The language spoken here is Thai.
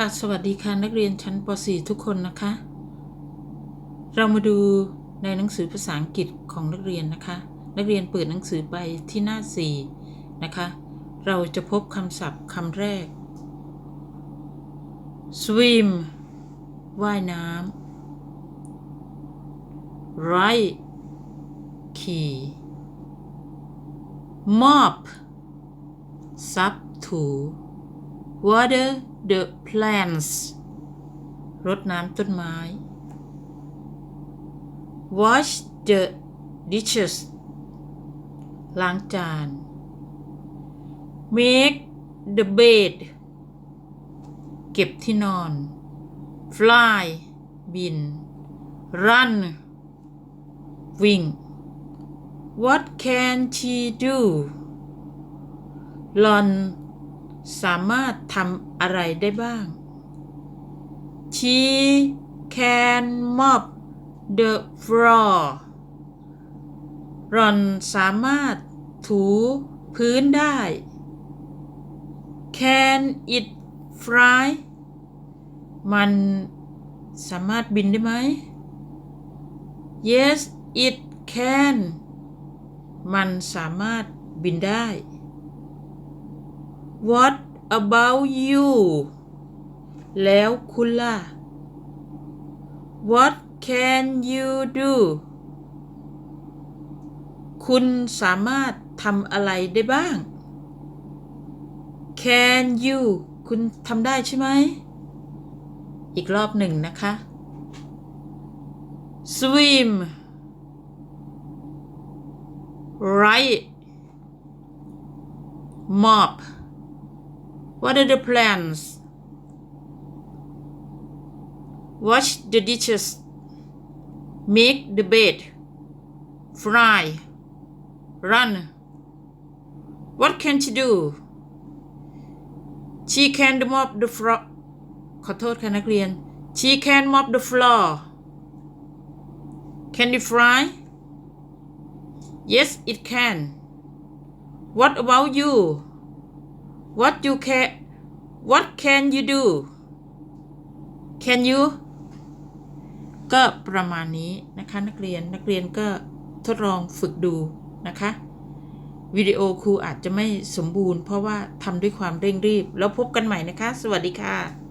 ค่ะสวัสดีค่ะนักเรียนชั้นป .4 ทุกคนนะคะ เรามาดูในหนังสือภาษาอังกฤษของนักเรียนนะคะ นักเรียนเปิดหนังสือไปที่หน้า 4 นะคะ เราจะพบคำศัพท์คำแรก swim ว่ายน้ำ right ขี่ mop ซับถู water the plants รดน้ำต้นไม้ wash the dishes ล้างจาน make the bed เก็บที่นอน fly บิน run วิ่ง what can she do หลอน สามารถทำอะไรได้บ้าง She can mop the floor หลอนสามารถถูพื้นได้ Can it fly มันสามารถบินได้ไหม Yes it can มันสามารถบินได้ What about you แล้วคุณล่ะ What can you do คุณสามารถทำอะไรได้บ้าง Can you คุณทำได้ใช่ไหม อีกรอบหนึ่งนะคะ swim right mop What are the plans? Wash the dishes. Make the bed. Fry. Run. What can she do? She can mop the floor. ขอโทษค่ะนักเรียน She can mop the floor. Can you fry? Yes, it can. What about you? What you can What can you do Can you ก็ประมาณนี้นะคะนักเรียนนักเรียนก็ทดลองฝึกดูนะคะวิดีโอครูอาจจะไม่สมบูรณ์เพราะว่าทำด้วยความเร่งรีบ แล้วพบกันใหม่นะคะ สวัสดีค่ะ